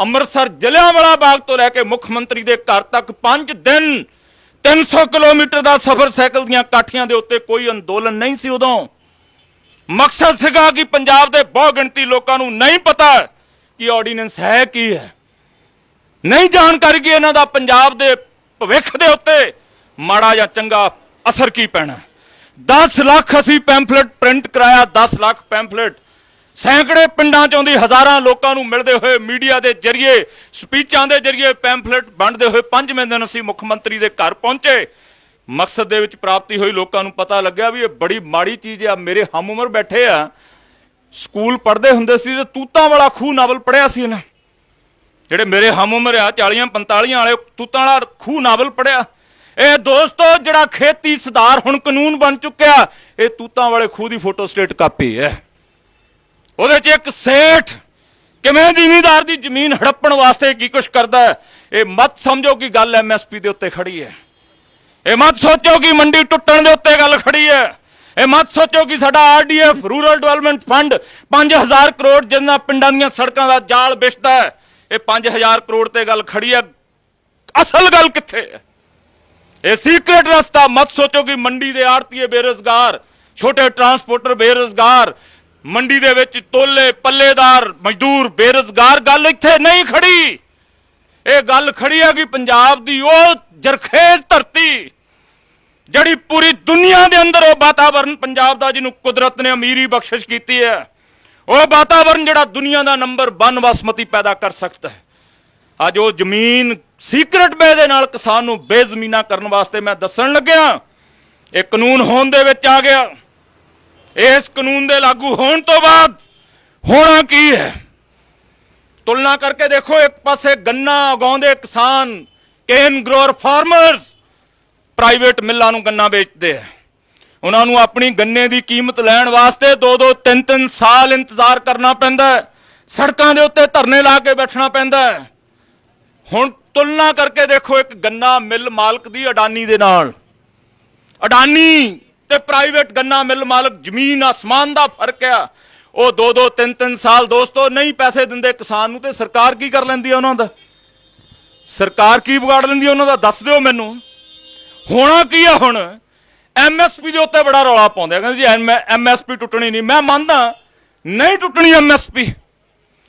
ਅੰਮ੍ਰਿਤਸਰ ਜਲਿਆਂਵਾਲਾ ਬਾਗ ਤੋਂ ਲੈ ਕੇ ਮੁੱਖ ਮੰਤਰੀ ਦੇ ਘਰ ਤੱਕ 5 ਦਿਨ 300 ਕਿਲੋਮੀਟਰ ਦਾ ਸਫ਼ਰ ਸਾਈਕਲ ਦੀਆਂ ਕਾਠੀਆਂ ਦੇ ਉੱਤੇ ਕੋਈ ਅੰਦੋਲਨ ਨਹੀਂ ਸੀ ਉਦੋਂ। ਮਕਸਦ ਸੀਗਾ ਕਿ ਪੰਜਾਬ ਦੇ ਬਹੁ ਗਿਣਤੀ ਲੋਕਾਂ ਨੂੰ ਨਹੀਂ ਪਤਾ ਕਿ ਆਰਡੀਨੈਂਸ ਹੈ ਕੀ ਹੈ। ਨਹੀਂ ਜਾਣਕਾਰੀ ਕਿ ਇਹਨਾਂ ਦਾ ਪੰਜਾਬ ਦੇ ਭਵਿੱਖ ਦੇ ਉੱਤੇ ਮਾੜਾ ਜਾਂ ਚੰਗਾ ਅਸਰ ਕੀ ਪੈਣਾ। 10 ਲੱਖ ਅਸੀਂ ਪੈਂਫਲੇਟ ਪ੍ਰਿੰਟ ਕਰਾਇਆ 10 ਲੱਖ ਪੈਂਫਲੇਟ। ਸੈਂਕੜੇ ਪਿੰਡਾਂ ਚੋਂ ਦੀ ਹਜ਼ਾਰਾਂ ਲੋਕਾਂ ਨੂੰ ਮਿਲਦੇ ਹੋਏ ਮੀਡੀਆ ਦੇ ਜ਼ਰੀਏ, ਸਪੀਚਾਂ ਦੇ ਜ਼ਰੀਏ ਪੈਂਫਲੇਟ ਵੰਡਦੇ ਹੋਏ ਪੰਜਵੇਂ ਦਿਨ ਅਸੀਂ ਮੁੱਖ ਮੰਤਰੀ ਦੇ ਘਰ ਪਹੁੰਚੇ। ਮਕਸਦ ਦੇ ਵਿੱਚ ਪ੍ਰਾਪਤੀ ਹੋਈ ਲੋਕਾਂ ਨੂੰ ਪਤਾ ਲੱਗਿਆ ਵੀ ਇਹ ਬੜੀ ਮਾੜੀ ਚੀਜ਼ ਆ, ਮੇਰੇ ਹਮ ਉਮਰ ਬੈਠੇ ਆ। ਸਕੂਲ ਪੜ੍ਹਦੇ ਹੁੰਦੇ ਸੀ ਤੇ ਤੂਤਾਂ ਵਾਲਾ ਖੂਹ ਨਾਵਲ ਪੜਿਆ ਸੀ ਇਹਨਾਂ। ਜਿਹੜੇ ਮੇਰੇ ਹਮ ਉਮਰ ਆ 40 45 ਵਾਲੇ ਤੂਤਾਂ ਵਾਲਾ ਖੂਹ ਨਾਵਲ ਪੜਿਆ ਇਹ ਦੋਸਤੋ, ਜਿਹੜਾ ਖੇਤੀ ਸੁਧਾਰ ਹੁਣ ਕਾਨੂੰਨ ਬਣ ਚੁੱਕਿਆ, ਇਹ ਤੂਤਾਂ ਵਾਲੇ ਖੂਹ ਦੀ ਫੋਟੋ ਸਟੇਟ ਕਾਪੀ ਹੈ। ਉਹਦੇ 'ਚ ਇੱਕ ਸੇਠ ਕਿਵੇਂ ਜ਼ਿਮੀਂਦਾਰ ਦੀ ਜ਼ਮੀਨ ਹੜੱਪਣ ਵਾਸਤੇ ਕੀ ਕੁਛ ਕਰਦਾ ਇਹ ਮਤ ਸਮਝੋ ਕਿ ਗੱਲ ਐਮਐਸਪੀ ਦੇ ਉੱਤੇ ਖੜੀ ਹੈ। ਇਹ ਮਤ ਸੋਚੋ ਕਿ ਮੰਡੀ ਟੁੱਟਣ ਦੇ ਉੱਤੇ ਗੱਲ ਖੜੀ ਹੈ। ਇਹ ਮਤ ਸੋਚੋ ਕਿ ਸਾਡਾ RDF, rural development fund 5000 crore ਜਿੰਨਾ ਪਿੰਡਾਂ ਦੀਆਂ ਸੜਕਾਂ ਦਾ ਜਾਲ ਵਿਛਦਾ ਹੈ, ਇਹ 5000 ਕਰੋੜ ਤੇ ਗੱਲ ਖੜੀ ਹੈ। ਅਸਲ ਗੱਲ ਕਿੱਥੇ ਹੈ? ਇਹ ਸੀਕ੍ਰੇਟ ਰਸਤਾ ਮਤ ਸੋਚੋ ਕਿ ਮੰਡੀ ਦੇ ਆੜਤੀਏ ਬੇਰੋਜ਼ਗਾਰ, ਛੋਟੇ ਟਰਾਂਸਪੋਰਟਰ ਬੇਰੋਜ਼ਗਾਰ, ਮੰਡੀ ਦੇ ਵਿੱਚ ਤੋਲੇ, ਪੱਲੇਦਾਰ, ਮਜ਼ਦੂਰ ਬੇਰੋਜ਼ਗਾਰ, ਗੱਲ ਇੱਥੇ ਨਹੀਂ ਖੜੀ। ਇਹ ਗੱਲ ਖੜੀ ਹੈ ਕਿ ਪੰਜਾਬ ਦੀ ਉਹ ਜਰਖੇਜ਼ ਧਰਤੀ ਜਿਹੜੀ ਪੂਰੀ ਦੁਨੀਆ ਦੇ ਅੰਦਰ ਉਹ ਵਾਤਾਵਰਣ ਪੰਜਾਬ ਦਾ, ਜਿਹਨੂੰ ਕੁਦਰਤ ਨੇ ਅਮੀਰੀ ਬਖਸ਼ਿਸ਼ ਕੀਤੀ ਹੈ, ਉਹ ਵਾਤਾਵਰਣ ਜਿਹੜਾ ਦੁਨੀਆ ਦਾ ਨੰਬਰ 1 ਬਾਸਮਤੀ ਪੈਦਾ ਕਰ ਸਕਦਾ ਹੈ। ਅੱਜ ਉਹ ਜ਼ਮੀਨ ਸੀਕ੍ਰੇਟ ਵੇ ਦੇ ਨਾਲ ਕਿਸਾਨ ਨੂੰ ਬੇਜ਼ਮੀਨਾ ਕਰਨ ਵਾਸਤੇ ਮੈਂ ਦੱਸਣ ਲੱਗਿਆ, ਇਹ ਕਾਨੂੰਨ ਹੋਣ ਦੇ ਵਿੱਚ ਆ ਗਿਆ। ਇਸ ਕਾਨੂੰਨ ਦੇ ਲਾਗੂ ਹੋਣ ਤੋਂ ਬਾਅਦ ਹੋਣਾ ਕੀ ਹੈ? ਤੁਲਨਾ ਕਰਕੇ ਦੇਖੋ, ਇੱਕ ਪਾਸੇ ਗੰਨਾ ਉਗਾਉਂਦੇ ਕਿਸਾਨ ਕੇਨ ਗਰੋਰ ਫਾਰਮਰਸ ਪ੍ਰਾਈਵੇਟ ਮਿੱਲਾਂ ਨੂੰ ਗੰਨਾ ਵੇਚਦੇ ਆ। ਉਹਨਾਂ ਨੂੰ ਆਪਣੀ ਗੰਨੇ ਦੀ ਕੀਮਤ ਲੈਣ ਵਾਸਤੇ 2-2 3-3 ਸਾਲ ਇੰਤਜ਼ਾਰ ਕਰਨਾ ਪੈਂਦਾ ਸੜਕਾਂ ਦੇ ਉੱਤੇ ਧਰਨੇ ਲਾ ਕੇ ਬੈਠਣਾ ਪੈਂਦਾ ਹੁਣ ਤੁਲਨਾ ਕਰਕੇ ਦੇਖੋ ਇੱਕ ਗੰਨਾ ਮਿੱਲ ਮਾਲਕ ਦੀ ਅਡਾਨੀ ਦੇ ਨਾਲ। ਅਡਾਨੀ ਤੇ ਪ੍ਰਾਈਵੇਟ ਗੰਨਾ ਮਿੱਲ ਮਾਲਕ ਜ਼ਮੀਨ ਆਸਮਾਨ ਦਾ ਫ਼ਰਕ ਆ। ਉਹ 2-2 3-3 ਸਾਲ ਦੋਸਤੋ ਨਹੀਂ ਪੈਸੇ ਦਿੰਦੇ ਕਿਸਾਨ ਨੂੰ ਤੇ ਸਰਕਾਰ ਕੀ ਕਰ ਲੈਂਦੀ ਆ ਉਹਨਾਂ ਦਾ? ਸਰਕਾਰ ਕੀ ਵਿਗਾੜ ਲੈਂਦੀ ਆ ਉਹਨਾਂ ਦਾ? ਦੱਸ ਦਿਓ ਮੈਨੂੰ। ਹੋਣਾ ਕੀ ਆ ਹੁਣ? ਐਮਐਸਪੀ ਦੇ ਉੱਤੇ ਬੜਾ ਰੌਲਾ ਪਾਉਂਦੇ ਆ। ਕਹਿੰਦੇ ਜੀ ਐਮਐਸਪੀ ਟੁੱਟਣੀ ਨਹੀਂ। ਮੈਂ ਮੰਨਦਾ, ਨਹੀਂ ਟੁੱਟਣੀ ਐਮਐਸਪੀ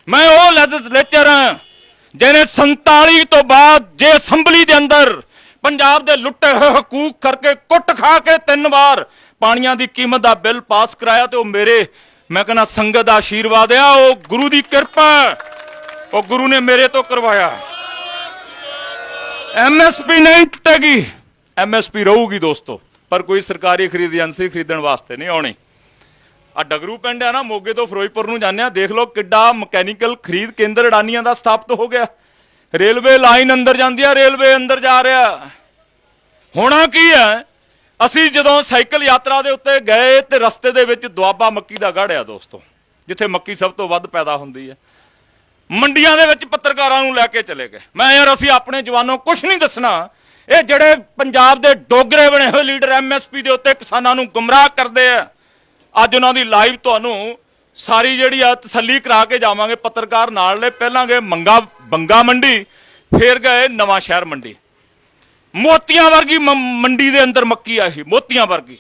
ਮੈਂ ਉਹ ਲੈਜਿਸਲੇਚਰ ਹਾਂ ਜਿਹਨੇ 47 ਤੋਂ ਬਾਅਦ ਜੇ ਅਸੈਂਬਲੀ ਦੇ ਅੰਦਰ ਪੰਜਾਬ ਦੇ ਲੁੱਟੇ ਹੋਏ ਹਕੂਕ ਕਰਕੇ ਕੁੱਟ ਖਾ ਕੇ ਤਿੰਨ ਵਾਰ ਪਾਣੀਆਂ ਦੀ ਕੀਮਤ ਦਾ ਬਿੱਲ ਪਾਸ ਕਰਾਇਆ ਤੇ ਉਹ ਮੇਰੇ, ਮੈਂ ਕਹਿੰਦਾ ਸੰਗਤ ਦਾ ਆਸ਼ੀਰਵਾਦ ਆ, ਉਹ ਗੁਰੂ ਦੀ ਕਿਰਪਾ, ਉਹ ਗੁਰੂ ਨੇ ਮੇਰੇ ਤੋਂ ਕਰਵਾਇਆ। ਐਮਐਸਪੀ ਨਹੀਂ ਟੁੱਟੇਗੀ। ਐਮਐਸਪੀ ਰਹੂਗੀ ਦੋਸਤੋ, ਪਰ ਕੋਈ ਸਰਕਾਰੀ ਖਰੀਦ ਏਜੰਸੀ ਖਰੀਦਣ ਵਾਸਤੇ ਨਹੀਂ ਆਉਣੀ। ਆ ਡਗਰੂ ਪਿੰਡ ਆ ਨਾ, ਮੋਗੇ ਤੋਂ ਫਿਰੋਜ਼ਪੁਰ ਨੂੰ ਜਾਂਦੇ ਆ, ਦੇਖ ਲਓ ਕਿੱਡਾ ਮਕੈਨੀਕਲ ਖਰੀਦ ਕੇਂਦਰ ਅਡਾਨੀਆਂ ਦਾ ਸਥਾਪਿਤ ਹੋ ਗਿਆ। ਰੇਲਵੇ ਲਾਈਨ ਅੰਦਰ ਜਾਂਦੀ ਆ, ਰੇਲਵੇ ਅੰਦਰ ਜਾ ਰਿਹਾ। ਹੋਣਾ ਕੀ ਹੈ? ਅਸੀਂ ਜਦੋਂ ਸਾਈਕਲ ਯਾਤਰਾ ਦੇ ਉੱਤੇ ਗਏ ਤੇ ਰਸਤੇ ਦੇ ਵਿੱਚ ਦੁਆਬਾ ਮੱਕੀ ਦਾ ਗੜ੍ਹ ਆ ਦੋਸਤੋ, ਜਿੱਥੇ ਮੱਕੀ ਸਭ ਤੋਂ ਵੱਧ ਪੈਦਾ ਹੁੰਦੀ ਹੈ। ਮੰਡੀਆਂ ਦੇ ਵਿੱਚ ਪੱਤਰਕਾਰਾਂ ਨੂੰ ਲੈ ਕੇ ਚਲੇ ਗਏ। ਮੈਂ ਯਾਰ, ਅਸੀਂ ਆਪਣੇ ਜਵਾਨੋਂ ਕੁਝ ਨਹੀਂ ਦੱਸਣਾ। ਇਹ ਜਿਹੜੇ ਪੰਜਾਬ ਦੇ ਡੋਗਰੇ ਬਣੇ ਹੋਏ ਲੀਡਰ ਐਮਐਸਪੀ ਦੇ ਉੱਤੇ ਕਿਸਾਨਾਂ ਨੂੰ ਗੁੰਮਰਾਹ ਕਰਦੇ ਆ, ਅੱਜ ਉਹਨਾਂ ਦੀ ਲਾਈਵ ਤੁਹਾਨੂੰ ਸਾਰੀ ਜਿਹੜੀ ਆ ਤਸੱਲੀ ਕਰਾ ਕੇ ਜਾਵਾਂਗੇ ਪੱਤਰਕਾਰ ਨਾਲ ਨੇ। ਪਹਿਲਾਂ ਗਏ ਮੰਗਾ, ਬੰਗਾ ਮੰਡੀ, ਫੇਰ ਗਏ ਨਵਾਂ ਸ਼ਹਿਰ ਮੰਡੀ। ਮੋਤੀਆਂ ਵਰਗੀ ਮ- ਮੰਡੀ ਦੇ ਅੰਦਰ ਮੱਕੀ ਆਹੀ ਮੋਤੀਆਂ ਵਰਗੀ।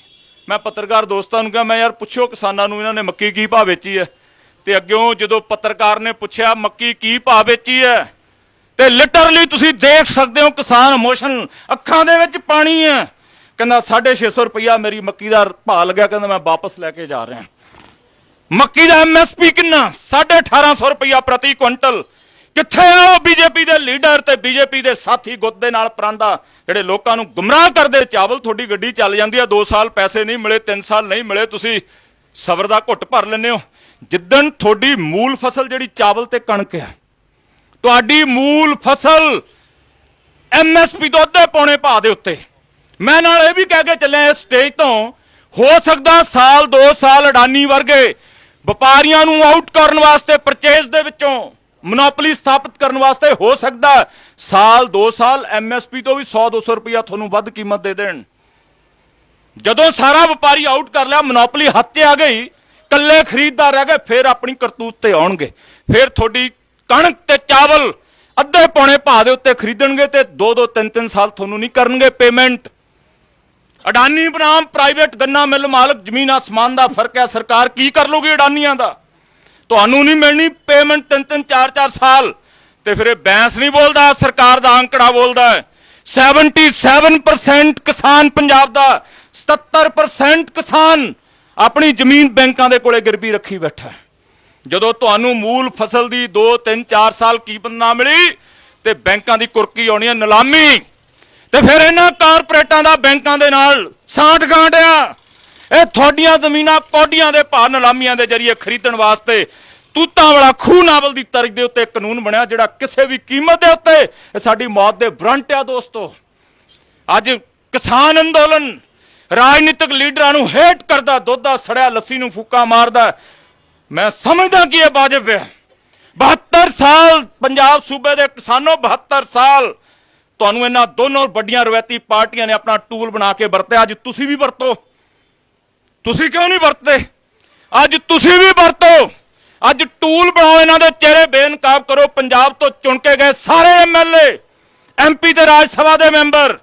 ਮੈਂ ਪੱਤਰਕਾਰ ਦੋਸਤਾਂ ਨੂੰ ਕਿਹਾ, ਮੈਂ ਯਾਰ ਪੁੱਛੋ ਕਿਸਾਨਾਂ ਨੂੰ, ਇਹਨਾਂ ਨੇ ਮੱਕੀ ਕੀ ਭਾਅ ਵੇਚੀ ਹੈ? ਤੇ ਅੱਗਿਓਂ ਜਦੋਂ ਪੱਤਰਕਾਰ ਨੇ ਪੁੱਛਿਆ, ਮੱਕੀ ਕੀ ਭਾਅ ਵੇਚੀ ਹੈ? ਤੇ ਲਿਟਰਲੀ ਤੁਸੀਂ ਦੇਖ ਸਕਦੇ ਹੋ ਕਿਸਾਨ ਇਮੋਸ਼ਨ ਅੱਖਾਂ ਦੇ ਵਿੱਚ ਪਾਣੀ ਹੈ। ਕਹਿੰਦਾ 650 ਰੁਪਇਆ ਮੇਰੀ ਮੱਕੀ ਦਾ ਭਾਅ ਲੱਗਿਆ, ਕਹਿੰਦਾ ਮੈਂ ਵਾਪਸ ਲੈ ਕੇ ਜਾ ਰਿਹਾ। ਮੱਕੀ ਦਾ ਐਮਐਸਪੀ ਕਿੰਨਾ? 1850 ਰੁਪਇਆ ਪ੍ਰਤੀ ਕੁਇੰਟਲ। ਕਿੱਥੇ ਆ ਉਹ ਬੀਜੇਪੀ ਦੇ ਲੀਡਰ ਤੇ ਬੀਜੇਪੀ ਦੇ ਸਾਥੀ ਗੁੱਤ ਦੇ ਨਾਲ ਪਰਾਂਦਾ, ਜਿਹੜੇ ਲੋਕਾਂ ਨੂੰ ਗੁੰਮਰਾਹ ਕਰਦੇ ਚਾਵਲ ਤੁਹਾਡੀ ਗੱਡੀ ਚੱਲ ਜਾਂਦੀ ਆ 2 ਸਾਲ ਪੈਸੇ ਨਹੀਂ ਮਿਲੇ 3 ਸਾਲ ਨਹੀਂ ਮਿਲੇ, ਤੁਸੀਂ ਸਬਰ ਦਾ ਘੁੱਟ ਭਰ ਲੈਂਦੇ ਹੋ। ਜਿੱਦਣ ਤੁਹਾਡੀ ਮੂਲ ਫਸਲ ਜਿਹੜੀ ਚਾਵਲ ਤੇ ਕਣਕ ਹੈ ਤੁਹਾਡੀ ਮੂਲ ਫਸਲ ਐਮਐਸਪੀ ਤੋਂ ਅੱਧੇ ਪੌਣੇ ਭਾਅ ਦੇ ਉੱਤੇ। ਮੈਂ ਨਾਲ ਇਹ ਵੀ ਕਹਿ ਕੇ ਚੱਲਿਆ ਇਸ ਸਟੇਜ ਤੋਂ, ਹੋ ਸਕਦਾ ਸਾਲ 2 ਸਾਲ ਅਡਾਨੀ ਵਰਗੇ ਵਪਾਰੀਆਂ ਨੂੰ ਆਊਟ ਕਰਨ ਵਾਸਤੇ ਪਰਚੇਸ ਦੇ ਵਿੱਚੋਂ ਮੋਨੋਪੋਲੀ ਸਥਾਪਿਤ ਕਰਨ ਵਾਸਤੇ ਹੋ ਸਕਦਾ ਸਾਲ 2 ਸਾਲ ਐਮਐਸਪੀ ਤੋਂ ਵੀ 100 200 ਰੁਪਇਆ ਤੁਹਾਨੂੰ ਵੱਧ ਕੀਮਤ ਦੇ ਦੇਣ। ਜਦੋਂ ਸਾਰਾ ਵਪਾਰੀ ਆਊਟ ਕਰ ਲਿਆ ਮੋਨੋਪੋਲੀ ਹੱਥ 'ਤੇ ਆ ਗਈ ਕੱਲੇ ਖਰੀਦਦਾਰ ਰਹਿ ਗਏ, ਫਿਰ ਆਪਣੀ ਕਰਤੂਤ ਤੇ ਆਉਣਗੇ। ਫਿਰ ਤੁਹਾਡੀ ਕਣਕ ਤੇ ਚਾਵਲ ਅੱਧੇ ਪੌਣੇ ਭਾਅ ਦੇ ਉੱਤੇ ਖਰੀਦਣਗੇ ਤੇ 2-2 3-3 ਸਾਲ ਤੁਹਾਨੂੰ ਨਹੀਂ ਕਰਨਗੇ ਪੇਮੈਂਟ ਅਡਾਨੀ ਬਨਾਮ ਪ੍ਰਾਈਵੇਟ ਗੰਨਾ ਮਿਲ ਮਾਲਕ ਜ਼ਮੀਨ ਆਸਮਾਨ ਦਾ ਫ਼ਰਕ ਹੈ। ਸਰਕਾਰ ਕੀ ਕਰ ਲੂਗੀ ਅਡਾਨੀਆਂ ਦਾ? ਤੁਹਾਨੂੰ ਨਹੀਂ ਮਿਲਣੀ ਪੇਮੈਂਟ 3-3 4-4 ਸਾਲ। ਤੇ ਫਿਰ ਇਹ ਬੈਂਸ ਨਹੀਂ ਬੋਲਦਾ, ਸਰਕਾਰ ਦਾ ਅੰਕੜਾ ਬੋਲਦਾ ਹੈ। 77% ਕਿਸਾਨ ਪੰਜਾਬ ਦਾ 77% ਕਿਸਾਨ ਆਪਣੀ ਜ਼ਮੀਨ ਬੈਂਕਾਂ ਦੇ ਕੋਲੇ ਗਿਰਵੀ ਰੱਖੀ ਬੈਠਾ ਹੈ। ਜਦੋਂ ਤੁਹਾਨੂੰ ਮੂਲ ਫਸਲ ਦੀ 2 3 4 ਸਾਲ ਕੀਮਤ ਨਾ ਮਿਲੀ, ਤੇ ਬੈਂਕਾਂ ਦੀ ਕੁਰਕੀ ਆਉਣੀ ਹੈ ਨਿਲਾਮੀ। ਤੇ ਫਿਰ ਇਹਨਾਂ ਕਾਰਪੋਰੇਟਾਂ ਦਾ ਬੈਂਕਾਂ ਦੇ ਨਾਲ ਸਾਂਠ ਗਾਂਡਿਆ ਇਹ ਤੁਹਾਡੀਆਂ ਜ਼ਮੀਨਾਂ ਕੋਡੀਆਂ ਦੇ ਭਾਅ ਨਿਲਾਮੀਆਂ ਦੇ ਜ਼ਰੀਏ ਖਰੀਦਣ ਵਾਸਤੇ ਤੂਤਾਂ ਵਾਲਾ ਖੂਹ ਨਾਵਲ ਦੀ ਤਰਜ ਦੇ ਉੱਤੇ ਕਾਨੂੰਨ ਬਣਿਆ, ਜਿਹੜਾ ਕਿਸੇ ਵੀ ਕੀਮਤ ਦੇ ਉੱਤੇ ਇਹ ਸਾਡੀ ਮੌਤ ਦੇ ਵਾਰੰਟ ਆ ਦੋਸਤੋ। ਅੱਜ ਕਿਸਾਨ ਅੰਦੋਲਨ ਰਾਜਨੀਤਿਕ ਲੀਡਰਾਂ ਨੂੰ ਹੇਟ ਕਰਦਾ, ਦੁੱਧ ਦਾ ਸੜਿਆ, ਲੱਸੀ ਨੂੰ ਫੂਕਾ ਮਾਰਦਾ ਮੈਂ ਸਮਝਦਾ ਕਿ ਇਹ ਵਾਜਬ ਹੈ 72 ਸਾਲ ਪੰਜਾਬ ਸੂਬੇ ਦੇ ਕਿਸਾਨੋ 72 ਸਾਲ ਤੁਹਾਨੂੰ ਇਹਨਾਂ ਦੋਨੋਂ ਵੱਡੀਆਂ ਰਵਾਇਤੀ ਪਾਰਟੀਆਂ ਨੇ ਆਪਣਾ ਟੂਲ ਬਣਾ ਕੇ ਵਰਤਿਆ। ਅੱਜ ਤੁਸੀਂ ਵੀ ਵਰਤੋ। ਤੁਸੀਂ ਕਿਉਂ ਨਹੀਂ ਵਰਤਦੇ? ਅੱਜ ਤੁਸੀਂ ਵੀ ਵਰਤੋ। ਅੱਜ ਟੂਲ ਬਣਾਓ ਇਹਨਾਂ ਦੇ ਚਿਹਰੇ, ਬੇਨਕਾਬ ਕਰੋ। ਪੰਜਾਬ ਤੋਂ ਚੁਣ ਕੇ ਗਏ ਸਾਰੇ ਐਮਐਲਏ ਐਮਪੀ ਤੇ ਰਾਜ ਸਭਾ ਦੇ ਮੈਂਬਰ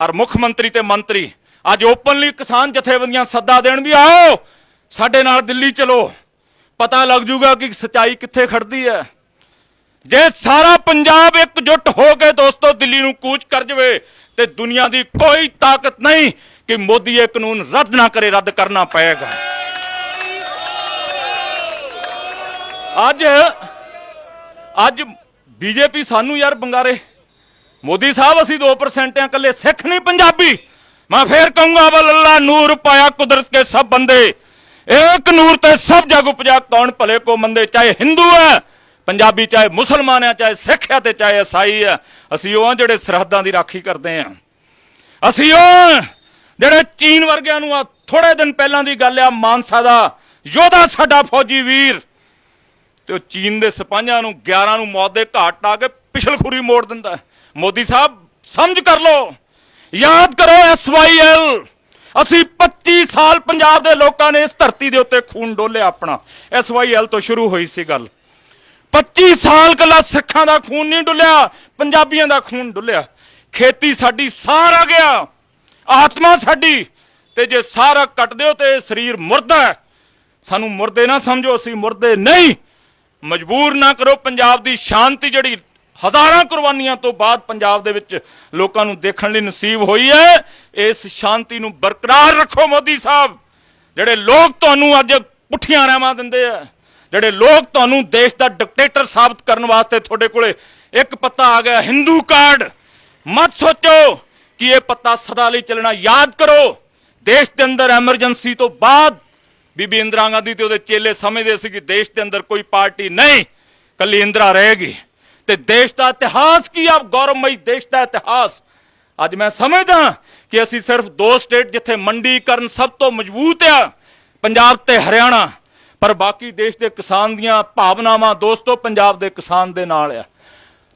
ਔਰ ਮੁੱਖ ਮੰਤਰੀ ਤੇ ਮੰਤਰੀ। ਅੱਜ ਓਪਨਲੀ ਕਿਸਾਨ ਜਥੇਬੰਦੀਆਂ ਸੱਦਾ ਦੇਣ ਵੀ ਆਓ। ਸਾਡੇ ਨਾਲ ਦਿੱਲੀ ਚਲੋ। ਪਤਾ ਲੱਗ ਜੂਗਾ ਕਿ ਸਚਾਈ ਕਿੱਥੇ ਖੜਦੀ ਹੈ। ਜੇ ਸਾਰਾ ਪੰਜਾਬ ਇਕਜੁੱਟ ਹੋ ਕੇ ਦੋਸਤੋ ਦਿੱਲੀ ਨੂੰ ਕੂਚ ਕਰ ਜਵੇ, ਤੇ ਦੁਨੀਆ ਦੀ ਕੋਈ ਤਾਕਤ ਨਹੀਂ ਕਿ ਮੋਦੀ ਇਹ ਕਾਨੂੰਨ ਰੱਦ ਨਾ ਕਰੇ, ਰੱਦ ਕਰਨਾ ਪਏਗਾ। ਅੱਜ ਅੱਜ ਬੀਜੇਪੀ ਸਾਨੂੰ ਯਾਰ ਬੰਗਾਰੇ। ਮੋਦੀ ਸਾਹਿਬ, ਅਸੀਂ 2% ਆ ਇਕੱਲੇ ਸਿੱਖ ਨਹੀਂ ਪੰਜਾਬੀ। ਮੈਂ ਫੇਰ ਕਹੂੰਗਾ ਬਲ ਅੱਲਾ ਨੂਰ ਪਾਇਆ ਕੁਦਰਤ ਕੇ ਸਭ ਬੰਦੇ। ਏਕ ਨੂਰ ਤੇ ਸਭ ਜਗ ਉਪਜਾ ਕੌਣ ਭਲੇ ਕੋ ਮੰਦੇ? ਚਾਹੇ ਹਿੰਦੂ ਹੈ, ਪੰਜਾਬੀ, ਚਾਹੇ ਮੁਸਲਮਾਨ ਹੈ, ਚਾਹੇ ਸਿੱਖ ਹੈ ਤੇ ਚਾਹੇ ਈਸਾਈ ਹੈ। ਅਸੀਂ ਉਹ ਜਿਹੜੇ ਸਰਹੱਦਾਂ ਦੀ ਰਾਖੀ ਕਰਦੇ ਹਾਂ। ਅਸੀਂ ਉਹ ਜਿਹੜੇ ਚੀਨ ਵਰਗਿਆਂ ਨੂੰ ਆ ਥੋੜੇ ਦਿਨ ਪਹਿਲਾਂ ਦੀ ਗੱਲ ਆ, ਮਾਨਸਾ ਦਾ ਯੋਧਾ ਸਾਡਾ ਫੌਜੀ ਵੀਰ। ਤੇ ਉਹ ਚੀਨ ਦੇ ਸਿਪਾਹੀਆਂ ਨੂੰ 11 ਨੂੰ ਮੌਤ ਦੇ ਘਾਟ ਆ ਕੇ ਪਿਛਲਖੁਰੀ ਮੋੜ ਦਿੰਦਾ ਮੋਦੀ ਸਾਹਿਬ, ਸਮਝ ਕਰ ਲਓ। ਯਾਦ ਕਰੋ ਐਸਵਾਈਐਲ ਅਸੀਂ 25 ਸਾਲ ਪੰਜਾਬ ਦੇ ਲੋਕਾਂ ਨੇ ਇਸ ਧਰਤੀ ਦੇ ਉੱਤੇ ਖੂਨ ਡੋਲਿਆ ਆਪਣਾ। ਐਸਵਾਈਐਲ ਤੋਂ ਸ਼ੁਰੂ ਹੋਈ ਸੀ ਗੱਲ। 25 ਸਾਲ ਕੱਲਾ ਸਿੱਖਾਂ ਦਾ ਖੂਨ ਨਹੀਂ ਡੁੱਲਿਆ, ਪੰਜਾਬੀਆਂ ਦਾ ਖੂਨ ਡੁੱਲਿਆ। ਖੇਤੀ ਸਾਡੀ ਸਾਰਾ ਗਿਆ, ਆਤਮਾ ਸਾਡੀ, ਤੇ ਜੇ ਸਾਰਾ ਕੱਟ ਦਿਓ ਤੇ ਸਰੀਰ ਮੁਰਦਾ ਹੈ। ਸਾਨੂੰ ਮੁਰਦੇ ਨਾ ਸਮਝੋ, ਅਸੀਂ ਮੁਰਦੇ ਨਹੀਂ। ਮਜਬੂਰ ਨਾ ਕਰੋ, ਪੰਜਾਬ ਦੀ ਸ਼ਾਂਤੀ ਜਿਹੜੀ ਹਜ਼ਾਰਾਂ ਕੁਰਬਾਨੀਆਂ ਤੋਂ ਬਾਅਦ ਪੰਜਾਬ ਦੇ ਵਿੱਚ ਲੋਕਾਂ ਨੂੰ ਦੇਖਣ ਲਈ ਨਸੀਬ ਹੋਈ ਹੈ। ਇਸ ਸ਼ਾਂਤੀ ਨੂੰ ਬਰਕਰਾਰ ਰੱਖੋ ਮੋਦੀ ਸਾਹਿਬ। ਜਿਹੜੇ ਲੋਕ ਤੁਹਾਨੂੰ ਅੱਜ ਪੁੱਠੀਆਂ ਰਹਿਮਾ ਦਿੰਦੇ ਆ, ਜਿਹੜੇ ਲੋਕ ਤੁਹਾਨੂੰ ਦੇਸ਼ ਦਾ ਡਿਕਟੇਟਰ ਸਾਬਤ ਕਰਨ ਵਾਸਤੇ ਤੁਹਾਡੇ ਕੋਲੇ ਇੱਕ ਪੱਤਾ ਆ ਗਿਆ ਹਿੰਦੂ ਕਾਰਡ ਮਤ ਸੋਚੋ ਕਿ ਇਹ ਪੱਤਾ ਸਦਾ ਲਈ ਚੱਲਣਾ ਯਾਦ ਕਰੋ। ਦੇਸ਼ ਦੇ ਅੰਦਰ ਐਮਰਜੈਂਸੀ ਤੋਂ ਬਾਅਦ ਬੀਬੀ ਇੰਦਰਾ ਗਾਂਧੀ ਤੇ ਉਹਦੇ ਚੇਲੇ ਸਮਝਦੇ ਸੀ ਕਿ ਦੇਸ਼ ਦੇ ਅੰਦਰ ਕੋਈ ਪਾਰਟੀ ਨਹੀਂ, ਕੱਲੀ ਇੰਦਰਾ ਰਹੇਗੀ। ਤੇ ਦੇਸ਼ ਦਾ ਇਤਿਹਾਸ ਕੀ ਆ? ਗੌਰਵਮਈ ਦੇਸ਼ ਦਾ ਇਤਿਹਾਸ। ਅੱਜ ਮੈਂ ਸਮਝਦਾ ਕਿ ਅਸੀਂ ਸਿਰਫ ਦੋ ਸਟੇਟ ਜਿੱਥੇ ਮੰਡੀਕਰਨ ਸਭ ਤੋਂ ਮਜ਼ਬੂਤ ਆ, ਪੰਜਾਬ ਤੇ ਹਰਿਆਣਾ। ਪਰ ਬਾਕੀ ਦੇਸ਼ ਦੇ ਕਿਸਾਨ ਦੀਆਂ ਭਾਵਨਾਵਾਂ ਦੋਸਤੋ, ਪੰਜਾਬ ਦੇ ਕਿਸਾਨ ਦੇ ਨਾਲ ਆ।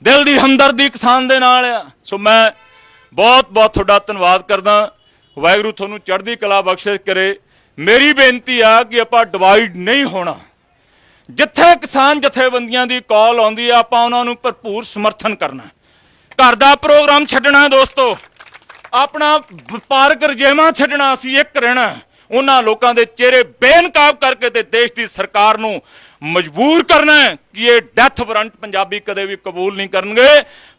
ਦਿਲ ਦੀ ਹਮਦਰਦੀ ਕਿਸਾਨ ਦੇ ਨਾਲ ਆ। ਸੋ ਮੈਂ ਬਹੁਤ ਬਹੁਤ ਤੁਹਾਡਾ ਧੰਨਵਾਦ ਕਰਦਾ ਵਾਹਿਗੁਰੂ ਤੁਹਾਨੂੰ ਚੜ੍ਹਦੀ ਕਲਾ ਬਖਸ਼ਿਸ਼ ਕਰੇ। ਮੇਰੀ ਬੇਨਤੀ ਆ ਕਿ ਆਪਾਂ ਡਿਵਾਈਡ ਨਹੀਂ ਹੋਣਾ। ਜਿੱਥੇ ਕਿਸਾਨ ਜਥੇਬੰਦੀਆਂ ਦੀ ਕਾਲ ਆਉਂਦੀ ਆ, ਆਪਾਂ ਉਹਨਾਂ ਨੂੰ ਭਰਪੂਰ ਸਮਰਥਨ ਕਰਨਾ ਘਰ ਦਾ ਪ੍ਰੋਗਰਾਮ ਛੱਡਣਾ ਦੋਸਤੋ। ਆਪਣਾ ਵਪਾਰਕ ਰਜੇਵਾਂ ਛੱਡਣਾ ਅਸੀਂ ਇੱਕ ਰਹਿਣਾ ਉਹਨਾਂ ਲੋਕਾਂ ਦੇ ਚਿਹਰੇ ਬੇਨਕਾਬ ਕਰਕੇ ਤੇ ਦੇਸ਼ ਦੀ ਸਰਕਾਰ ਨੂੰ ਮਜਬੂਰ ਕਰਨਾ ਕਿ ਇਹ ਡੈਥ ਵਾਰੰਟ ਪੰਜਾਬੀ ਕਦੇ ਵੀ ਕਬੂਲ ਨਹੀਂ ਕਰਨਗੇ।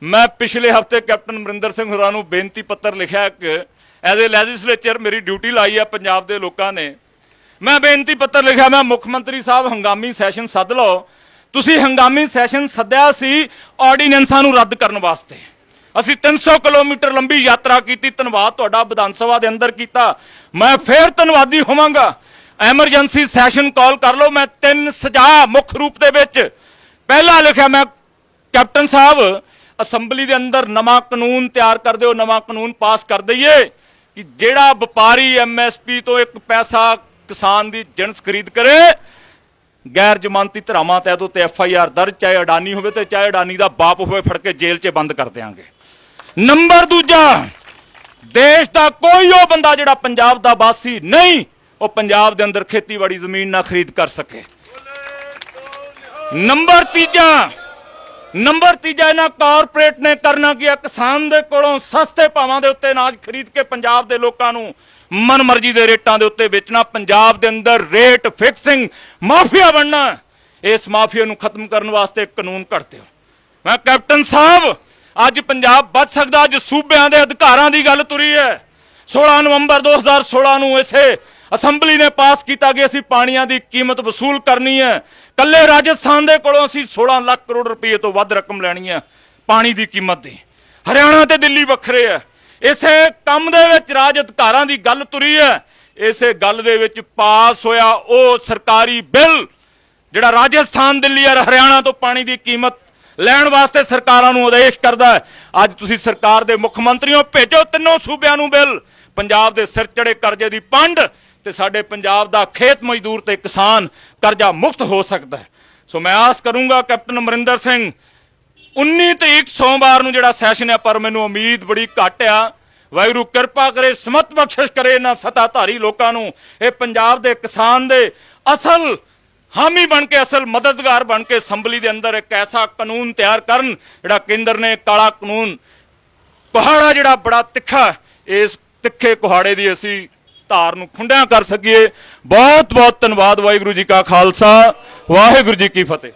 ਮੈਂ ਪਿਛਲੇ ਹਫ਼ਤੇ ਕੈਪਟਨ ਅਮਰਿੰਦਰ ਸਿੰਘ ਹੋਰਾਂ ਨੂੰ ਬੇਨਤੀ ਪੱਤਰ ਲਿਖਿਆ ਕਿ ਐਜ਼ ਏ ਲੈਜਿਸਲੇਚਰ ਮੇਰੀ ਡਿਊਟੀ ਲਾਈ ਆ ਪੰਜਾਬ ਦੇ ਲੋਕਾਂ ਨੇ। ਮੈਂ ਬੇਨਤੀ ਪੱਤਰ ਲਿਖਿਆ, ਮੈਂ ਮੁੱਖ ਮੰਤਰੀ ਸਾਹਿਬ ਹੰਗਾਮੀ ਸੈਸ਼ਨ ਸੱਦ ਲਓ। ਤੁਸੀਂ ਹੰਗਾਮੀ ਸੈਸ਼ਨ ਸੱਦਿਆ ਸੀ ਆਰਡੀਨੈਂਸਾਂ ਨੂੰ ਰੱਦ ਕਰਨ ਵਾਸਤੇ। ਅਸੀਂ 300 ਕਿਲੋਮੀਟਰ ਲੰਬੀ ਯਾਤਰਾ ਕੀਤੀ, ਧੰਨਵਾਦ ਤੁਹਾਡਾ ਵਿਧਾਨ ਸਭਾ ਦੇ ਅੰਦਰ ਕੀਤਾ। ਮੈਂ ਫੇਰ ਧੰਨਵਾਦੀ ਹੋਵਾਂਗਾ। ਐਮਰਜੈਂਸੀ ਸੈਸ਼ਨ ਕਾਲ ਕਰ ਲਓ, ਮੈਂ ਤਿੰਨ ਸੁਝਾਅ ਮੁੱਖ ਰੂਪ ਦੇ ਵਿੱਚ। ਪਹਿਲਾ ਲਿਖਿਆ ਮੈਂ, ਕੈਪਟਨ ਸਾਹਿਬ, ਅਸੈਂਬਲੀ ਦੇ ਅੰਦਰ ਨਵਾਂ ਕਾਨੂੰਨ ਤਿਆਰ ਕਰ ਦਿਓ, ਨਵਾਂ ਕਾਨੂੰਨ ਪਾਸ ਕਰ ਦਈਏ ਕਿ ਜਿਹੜਾ ਵਪਾਰੀ ਐਮਐਸਪੀ ਤੋਂ ਇੱਕ ਪੈਸਾ ਕਿਸਾਨ ਦੀ ਜਿਣਸ ਖਰੀਦ ਕਰੇ, ਗੈਰ ਜ਼ਮਾਨਤੀ ਧਰਾਵਾਂ ਤਹਿਤ ਉੱਤੇ ਐਫ ਆਈ ਆਰ ਦਰਜ, ਚਾਹੇ ਅਡਾਨੀ ਹੋਵੇ ਤੇ ਚਾਹੇ ਅਡਾਨੀ ਦਾ ਬਾਪ ਹੋਵੇ, ਫੜ ਕੇ ਜੇਲ੍ਹ 'ਚ ਬੰਦ ਕਰ ਦਿਆਂਗੇ। ਨੰਬਰ ਦੂਜਾ, ਦੇਸ਼ ਦਾ ਕੋਈ ਉਹ ਬੰਦਾ ਜਿਹੜਾ ਪੰਜਾਬ ਦਾ ਵਾਸੀ ਨਹੀਂ, ਉਹ ਪੰਜਾਬ ਦੇ ਅੰਦਰ ਖੇਤੀਬਾੜੀ ਜ਼ਮੀਨ ਨਾ ਖਰੀਦ ਕਰ ਸਕੇ। ਨੰਬਰ ਤੀਜਾ ਨੰਬਰ ਤੀਜਾ ਇਹਨਾਂ ਕਾਰਪੋਰੇਟ ਨੇ ਕਰਨਾ ਕੀ ਹੈ ਕਿਸਾਨ ਦੇ ਕੋਲੋਂ ਸਸਤੇ ਭਾਵਾਂ ਦੇ ਉੱਤੇ ਅਨਾਜ ਖਰੀਦ ਕੇ ਪੰਜਾਬ ਦੇ ਲੋਕਾਂ ਨੂੰ ਮਨਮਰਜ਼ੀ ਦੇ ਰੇਟਾਂ ਦੇ ਉੱਤੇ ਵੇਚਣਾ, ਪੰਜਾਬ ਦੇ ਅੰਦਰ ਰੇਟ ਫਿਕਸਿੰਗ, ਮਾਫੀਆ ਬਣਨਾ, ਇਸ ਮਾਫੀਆ ਨੂੰ ਖਤਮ ਕਰਨ ਵਾਸਤੇ ਕਾਨੂੰਨ ਘੜ ਦਿਓ ਮੈਂ ਕੈਪਟਨ ਸਾਹਿਬ, ਅੱਜ ਪੰਜਾਬ ਬਚ ਸਕਦਾ, ਅੱਜ ਸੂਬਿਆਂ ਦੇ ਅਧਿਕਾਰਾਂ ਦੀ ਗੱਲ ਤੁਰੀ ਹੈ। 16 ਨਵੰਬਰ 2016 ਨੂੰ ਇਸੇ ਅਸੈਂਬਲੀ ਨੇ ਪਾਸ ਕੀਤਾ ਕਿ ਅਸੀਂ ਪਾਣੀਆਂ ਦੀ ਕੀਮਤ ਵਸੂਲ ਕਰਨੀ ਹੈ। ਕੱਲੇ ਰਾਜਸਥਾਨ ਦੇ ਕੋਲੋਂ ਅਸੀਂ 16 ਲੱਖ ਕਰੋੜ ਰੁਪਏ ਤੋਂ ਵੱਧ ਰਕਮ ਲੈਣੀ ਹੈ, ਪਾਣੀ ਦੀ ਕੀਮਤ ਦੀ। ਹਰਿਆਣਾ ਤੇ ਦਿੱਲੀ ਵੱਖਰੇ ਹੈ। ਇਸੇ ਕੰਮ ਦੇ ਵਿੱਚ ਰਾਜ ਅਧਿਕਾਰਾਂ ਦੀ ਗੱਲ ਤੁਰੀ ਹੈ। ਇਸੇ ਗੱਲ ਦੇ ਵਿੱਚ ਪਾਸ ਹੋਇਆ ਉਹ ਸਰਕਾਰੀ ਬਿੱਲ, ਜਿਹੜਾ ਰਾਜਸਥਾਨ, ਦਿੱਲੀ ਔਰ ਹਰਿਆਣਾ ਤੋਂ ਪਾਣੀ ਦੀ ਕੀਮਤ ਲੈਣ ਵਾਸਤੇ ਸਰਕਾਰਾਂ ਨੂੰ ਆਦੇਸ਼ ਕਰਦਾ ਅੱਜ ਤੁਸੀਂ ਸਰਕਾਰ ਦੇ ਮੁੱਖ ਮੰਤਰੀਓ ਭੇਜੋ ਤਿੰਨੋਂ ਸੂਬਿਆਂ ਨੂੰ ਬਿੱਲ। ਪੰਜਾਬ ਦੇ ਸਿਰ ਚੜੇ ਕਰਜ਼ੇ ਦੀ ਪੰਡ ਤੇ ਸਾਡੇ ਪੰਜਾਬ ਦਾ ਖੇਤ ਮਜ਼ਦੂਰ ਤੇ ਕਿਸਾਨ ਕਰਜ਼ਾ ਮੁਕਤ ਹੋ ਸਕਦਾ ਸੋ ਮੈਂ ਆਸ ਕਰੂੰਗਾ ਕੈਪਟਨ ਅਮਰਿੰਦਰ ਸਿੰਘ 19 ਤਰੀਕ ਸੋਮਵਾਰ ਨੂੰ ਜਿਹੜਾ ਸੈਸ਼ਨ ਹੈ ਪਰ ਮੈਨੂੰ ਉਮੀਦ ਬੜੀ ਘੱਟ ਆ। ਵਾਹਿਗੁਰੂ ਕਿਰਪਾ ਕਰੇ, ਸਮਤ ਬਖਸ਼ਿਸ਼ ਕਰੇ ਇਹਨਾਂ ਸਤਾਧਾਰੀ ਲੋਕਾਂ ਨੂੰ। ਇਹ ਪੰਜਾਬ ਦੇ ਕਿਸਾਨ ਦੇ ਅਸਲ ਹਾਮੀ ਬਣ ਕੇ, ਅਸਲ ਮਦਦਗਾਰ ਬਣ ਕੇ ਅਸੈਂਬਲੀ ਦੇ ਅੰਦਰ ਇੱਕ ਐਸਾ ਕਾਨੂੰਨ ਤਿਆਰ ਕਰਨ, ਜਿਹੜਾ ਕੇਂਦਰ ਨੇ ਕਾਲਾ ਕਾਨੂੰਨ ਕੁਹਾੜਾ ਜਿਹੜਾ ਬੜਾ ਤਿੱਖਾ ਇਸ ਤਿੱਖੇ ਕੁਹਾੜੇ ਦੀ ਅਸੀਂ ਧਾਰ ਨੂੰ ਖੁੰਡਿਆਂ ਕਰ ਸਕੀਏ। ਬਹੁਤ ਬਹੁਤ ਧੰਨਵਾਦ ਵਾਹਿਗੁਰੂ ਜੀ ਕਾ ਖਾਲਸਾ, ਵਾਹਿਗੁਰੂ ਜੀ ਕੀ ਫਤਿਹ।